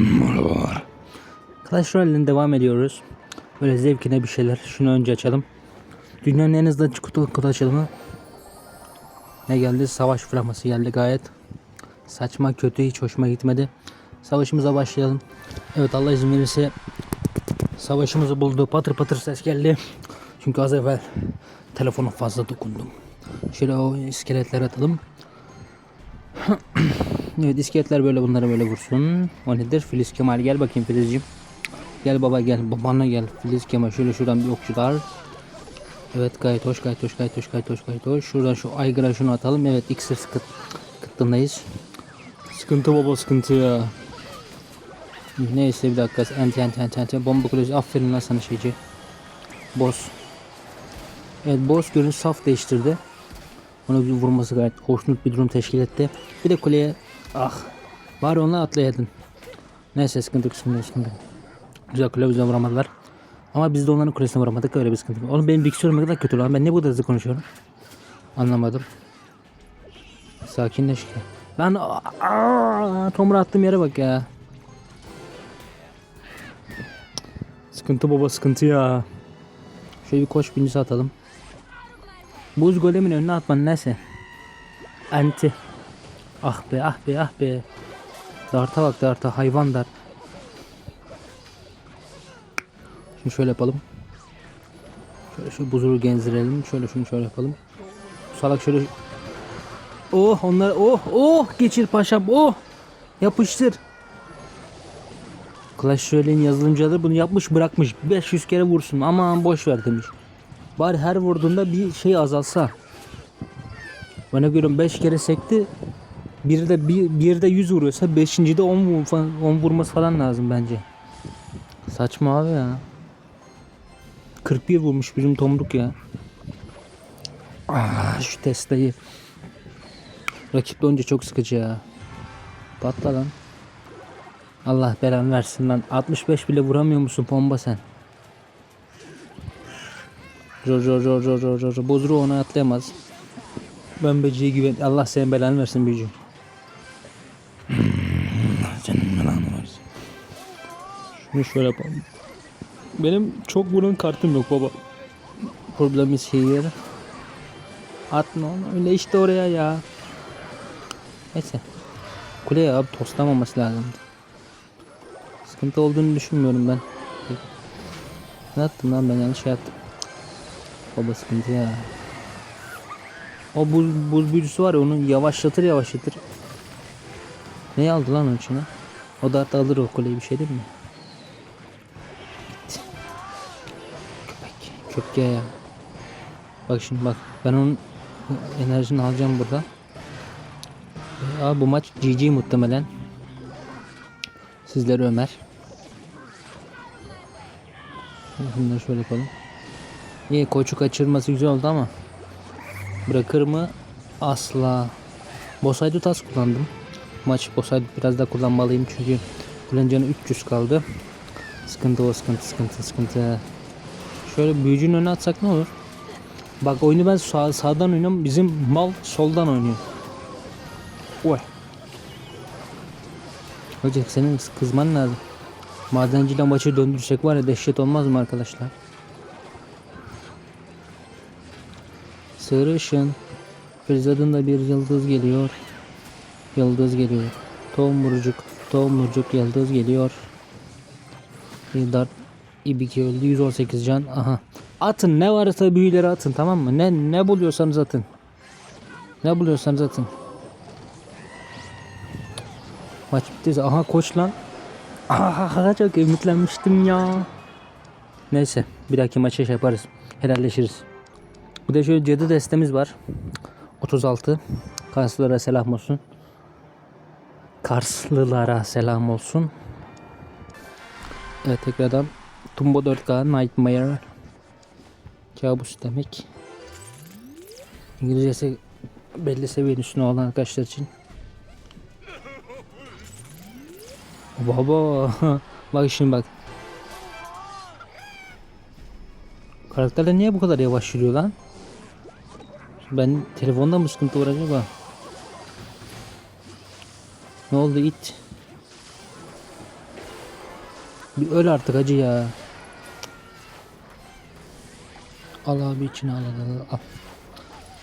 Merhabalar. Clash Royale'den devam ediyoruz. Böyle zevkine bir şeyler. Şunu önce açalım. Dünyanın en hızlı çikolatalı kutu açılımı. Ne geldi? Savaş flaması geldi gayet. Saçma, kötü, hiç hoşuma gitmedi. Savaşımıza başlayalım. Evet Allah izin verirse savaşımızı buldu. Patır patır ses geldi. Çünkü az evvel telefona fazla dokundum. Şöyle o iskeletleri atalım. evet iskeletler böyle bunları böyle vursun. O nedir? Filiz Kemal gel bakayım Filizciğim. Gel baba gel babana gel. Filiz Kemal şöyle şuradan bir okçular. Evet gayet hoş gayet hoş gayet hoş gayet hoş gayet hoş. Şuradan şu aygıra şunu atalım. Evet iksir sıkıt kıttındayız. Sıkıntı baba sıkıntı ya. Neyse bir dakika. Enti enti enti enti. Bomba kulesi. Aferin lan sana şeyci. Boss. Evet boss görünüş saf değiştirdi. Ona bir vurması gayet hoşnut bir durum teşkil etti. Bir de kuleye ah bari onunla atlayaydın. Neyse sıkıntı yok sıkıntı. Güzel kule bize vuramadılar. Ama biz de onların kulesine vuramadık öyle bir sıkıntı. var. Oğlum benim bilgisayarım ne kadar kötü lan. Ben ne bu kadar hızlı konuşuyorum? Anlamadım. Sakinleş ki. Lan aa, Tomra attığım yere bak ya. Sıkıntı baba sıkıntı ya. Şöyle bir koş binicisi atalım. Buz golemin önüne atman neyse. Anti. Ah be ah be ah be. Darta bak darta hayvan dart. Şimdi şöyle yapalım. Şöyle şu buzulu gezdirelim. Şöyle şunu şöyle yapalım. Salak şöyle. Oh onlar oh oh geçir paşam oh. Yapıştır. Clash Royale'in yazılımcıları bunu yapmış bırakmış. 500 kere vursun aman boş ver demiş. Bari her vurduğunda bir şey azalsa. Bana göre 5 kere sekti. Bir de bir, bir de 100 vuruyorsa 5. de 10 vur, falan- 10 vurması falan lazım bence. Saçma abi ya. 41 vurmuş bizim tomruk ya. Ah, şu Tesla'yı. Rakiple önce çok sıkıcı ya. Patla lan. Allah belanı versin lan. 65 bile vuramıyor musun bomba sen? Jor jor jor jor jor jor. Bozuru ona atlayamaz. Ben Beci'ye güven. Allah senin belanı versin Beci. Şunu şöyle yapalım. Benim çok bunun kartım yok baba. Problem is here. Atma onu öyle işte oraya ya. Neyse. Kuleye abi tostlamaması lazım. Sıkıntı olduğunu düşünmüyorum ben. Ne yaptım lan ben yanlış şey yaptım. Baba sıkıntı ya. O buz, buz büyücüsü var ya onu yavaşlatır yavaşlatır. Ne aldı lan onun içine? O da hatta alır o kuleyi bir şey değil mi? Köpke ya. Bak şimdi bak. Ben onun enerjini alacağım burada. Aa, bu maç GG muhtemelen. Sizleri Ömer. Bunları şöyle yapalım. İyi koçu kaçırması güzel oldu ama bırakır mı? Asla. Bosaydı tas kullandım. Maç Bosaydı biraz daha kullanmalıyım çünkü kullanıcının 300 kaldı. Sıkıntı o sıkıntı sıkıntı sıkıntı. Şöyle büyücünün önüne atsak ne olur? Bak oyunu ben sağ, sağdan oynuyorum. Bizim mal soldan oynuyor. Oy. Hocam senin kızman lazım. Madenciyle maçı döndürsek var ya dehşet olmaz mı arkadaşlar? Sarışın. Filiz adında bir yıldız geliyor. Yıldız geliyor. Tomurcuk. Tomurcuk yıldız geliyor. Bir dart İbiki öldü 118 can. Aha. Atın ne varsa büyüleri atın tamam mı? Ne ne buluyorsanız atın. Ne buluyorsanız atın. Maç bittiyse aha koç lan. Aha çok ümitlenmiştim ya. Neyse bir dahaki maça şey yaparız. Helalleşiriz. Bir de şöyle cadı destemiz var. 36. Karslılara selam olsun. Karslılara selam olsun. Evet tekrardan Tumbo 4K Nightmare Kabus demek. İngilizcesi belli seviyenin üstüne olan arkadaşlar için. Baba bak şimdi bak. Karakterler niye bu kadar yavaş yürüyor lan? Ben telefonda mı sıkıntı var acaba? Ne oldu it? Bir öl artık acı ya. Al abi içine al al al al.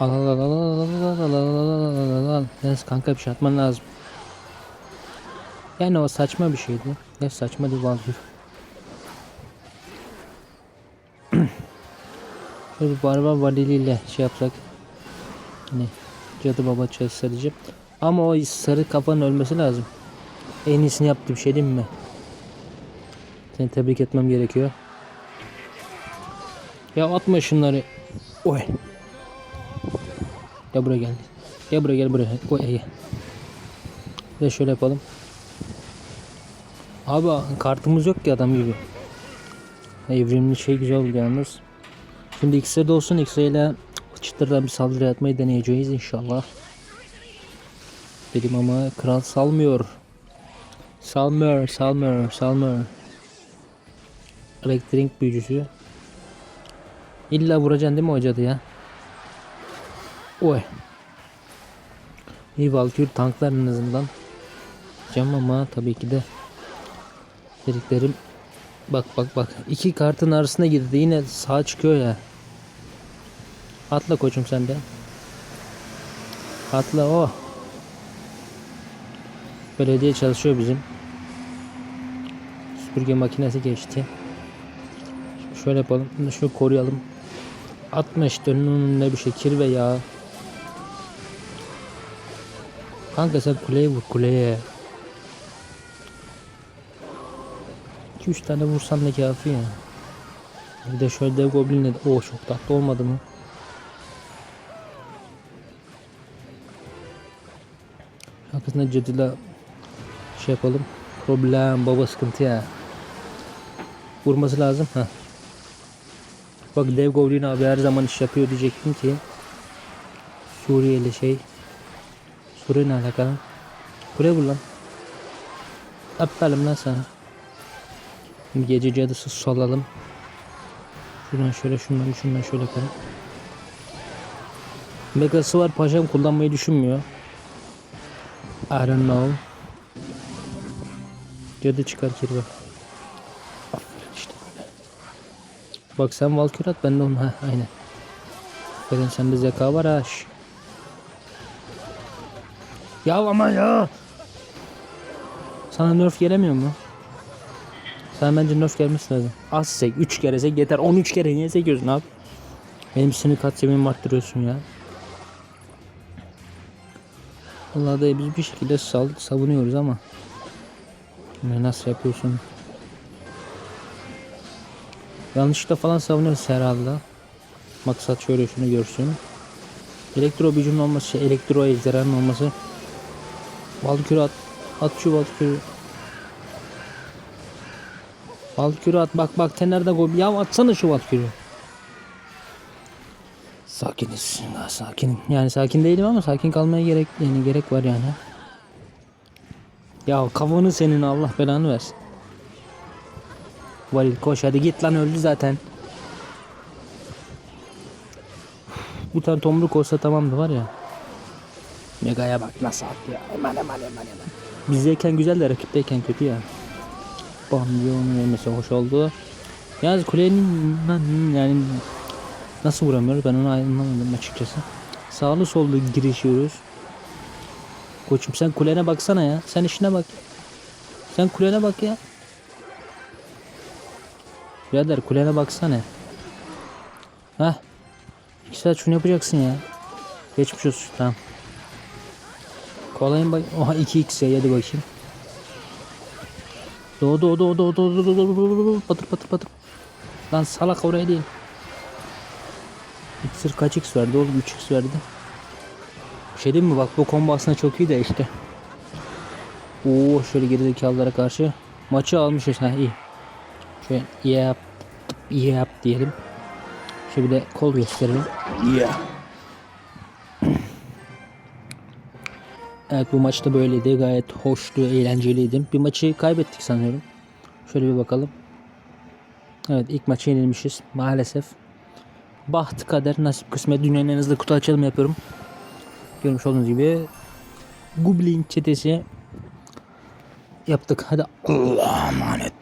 Al al al al al al al al al al al. Neyse kanka bir şey atman lazım. Yani o saçma bir şeydi. Ne saçma değil vampir. Şöyle bir valiliyle şey yapsak. Ne? Cadı baba çalışsa diyeceğim. Ama o sarı kafanın ölmesi lazım. En iyisini yaptı bir şey değil mi? Seni tebrik etmem gerekiyor. Ya atma şunları. Oy. Gel buraya gel. Gel buraya gel buraya. Oy gel. Ve şöyle yapalım. Abi kartımız yok ki adam gibi. Evrimli şey güzel oldu yalnız. Şimdi X'e de olsun X'e ile çıtırdan bir saldırı atmayı deneyeceğiz inşallah. Dedim ama kral salmıyor. Salmıyor, salmıyor, salmıyor. Elektrik büyücüsü. İlla vuracaksın değil mi hocadı ya? Oy. İyi Valkyr tanklar en azından. Cam ama tabii ki de dediklerim bak bak bak iki kartın arasına girdi yine sağ çıkıyor ya. Atla koçum sen de. Atla o. Belediye çalışıyor bizim. Süpürge makinesi geçti. Şöyle yapalım. Şunu koruyalım. Atma işte önüne bir şey kirve ya. Kanka sen kuleye vur kuleye. 2-3 tane vursan ne kafi ya. Bir de şöyle dev goblinle de. Oo çok tatlı olmadı mı? Arkasında cadıyla şey yapalım. Problem baba sıkıntı ya. Vurması lazım. ha. Bak dev goblin abi her zaman iş yapıyor diyecektim ki. Suriyeli şey. Suriye ne alakalı? Buraya vur lan. Aferin lan sana. Şimdi gece cadısı salalım. Şuradan şöyle şunları şundan şöyle yapalım. Megası var paşam kullanmayı düşünmüyor. I don't know. Cadı çıkar kirve. Aferin işte böyle. Bak sen Valkür at ben de onu ha aynen. Aferin sende zeka var ha. Ya ama ya. Sana nerf gelemiyor mu? Sana bence nerf gelmesi lazım. Az sek 3 kere sek yeter. 13 kere niye sekiyorsun abi? Benim sinir katsayımı arttırıyorsun ya. Vallahi da biz bir şekilde sal savunuyoruz ama nasıl yapıyorsun? Yanlışlıkla falan savunuyoruz herhalde. Maksat şöyle şunu görsün. Elektro büyücünün olması, şey, elektro ejderhanın olması. Valkür at. At şu Valkür'ü. Valkür'ü at. Bak bak tenerde gol. Ya atsana şu Valkür'ü. Sakiniz. Ya, sakinim. Yani sakin değilim ama sakin kalmaya gerek yani gerek var yani. Ya kafanı senin Allah belanı versin. Valil koş hadi git lan öldü zaten. Bir tane tomruk olsa tamamdı var ya. Mega'ya bak nasıl attı ya. Hemen hemen hemen hemen. Bizdeyken güzel de rakipteyken kötü ya. Bamyon'un ölmesi hoş oldu. Yalnız kulenin yani nasıl vuramıyoruz ben onu anlamadım açıkçası. Sağlı sollu girişiyoruz. Koçum sen kulene baksana ya. Sen işine bak. Sen kulene bak ya. Birader kulene baksana. Hah. İki saat şunu yapacaksın ya. Geçmiş olsun tamam. Kolayın bak. Oha 2x ya hadi bakayım. Doğdu doğdu doğdu doğdu doğdu doğdu doğdu patır patır patır. Lan salak oraya değil. İksir kaç x verdi oğlum 3x verdi. Bir şey diyeyim mi bak bu combo aslında çok iyi de işte. Oo şöyle gerizekalılara karşı maçı almışız ha iyi. Şöyle yap yap diyelim. Şöyle bir de kol gösterelim. Yeah. Evet bu maçta böyleydi. Gayet hoştu, eğlenceliydi. Bir maçı kaybettik sanıyorum. Şöyle bir bakalım. Evet ilk maçı yenilmişiz maalesef. Baht, kader, nasip, kısmet dünyanın en hızlı kutu açılımı yapıyorum. Görmüş olduğunuz gibi Goblin çetesi yaptık. Hadi Allah'a emanet